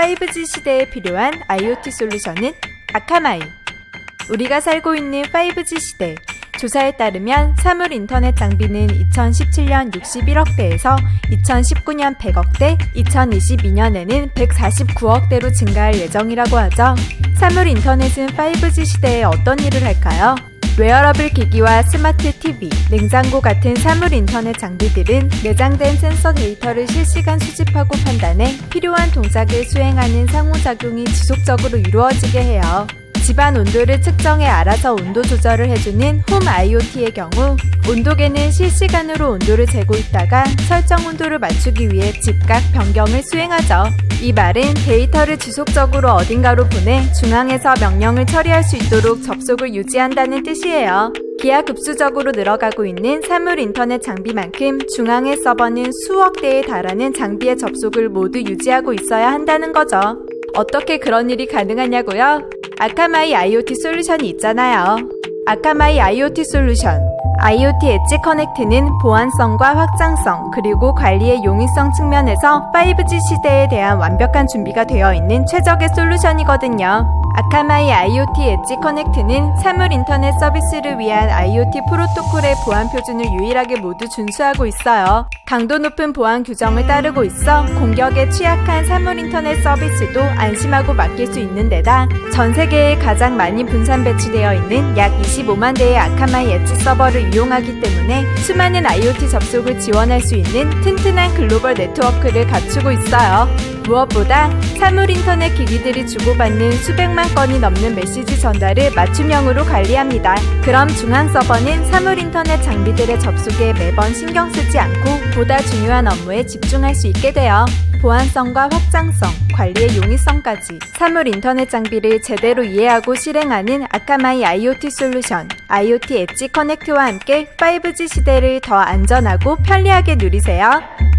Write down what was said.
5G 시대에 필요한 IoT 솔루션은 아카마이. 우리가 살고 있는 5G 시대. 조사에 따르면 사물 인터넷 장비는 2017년 61억대에서 2019년 100억대, 2022년에는 149억대로 증가할 예정이라고 하죠. 사물 인터넷은 5G 시대에 어떤 일을 할까요? 웨어러블 기기와 스마트 TV, 냉장고 같은 사물 인터넷 장비들은 내장된 센서 데이터를 실시간 수집하고 판단해 필요한 동작을 수행하는 상호작용이 지속적으로 이루어지게 해요. 집안 온도를 측정해 알아서 온도 조절을 해주는 홈 IoT의 경우 온도계는 실시간으로 온도를 재고 있다가 설정 온도를 맞추기 위해 즉각 변경을 수행하죠. 이 말은 데이터를 지속적으로 어딘가로 보내 중앙에서 명령을 처리할 수 있도록 접속을 유지한다는 뜻이에요. 기하급수적으로 늘어가고 있는 사물 인터넷 장비만큼 중앙의 서버는 수억 대에 달하는 장비의 접속을 모두 유지하고 있어야 한다는 거죠. 어떻게 그런 일이 가능하냐고요? 아카마이 IoT 솔루션이 있잖아요. 아카마이 IoT 솔루션. IoT 엣지 커넥트는 보안성과 확장성 그리고 관리의 용이성 측면에서 5G 시대에 대한 완벽한 준비가 되어 있는 최적의 솔루션이거든요. 아카마이 IoT 엣지 커넥트는 사물 인터넷 서비스를 위한 IoT 프로토콜의 보안 표준을 유일하게 모두 준수하고 있어요. 강도 높은 보안 규정을 따르고 있어 공격에 취약한 사물 인터넷 서비스도 안심하고 맡길 수 있는 데다 전 세계에 가장 많이 분산 배치되어 있는 약 25만 대의 아카마이 엣지 서버를 이용하기 때문에 수많은 IoT 접속을 지원할 수 있는 튼튼한 글로벌 네트워크를 갖추고 있어요. 무엇보다 사물 인터넷 기기들이 주고받는 수백만 건이 넘는 메시지 전달을 맞춤형으로 관리합니다. 그럼 중앙 서버는 사물 인터넷 장비들의 접속에 매번 신경 쓰지 않고 보다 중요한 업무에 집중할 수 있게 돼요. 보안성과 확장성, 관리의 용이성까지 사물 인터넷 장비를 제대로 이해하고 실행하는 아카마이 IoT 솔루션, IoT 엣지 커넥트와 함께 5G 시대를 더 안전하고 편리하게 누리세요.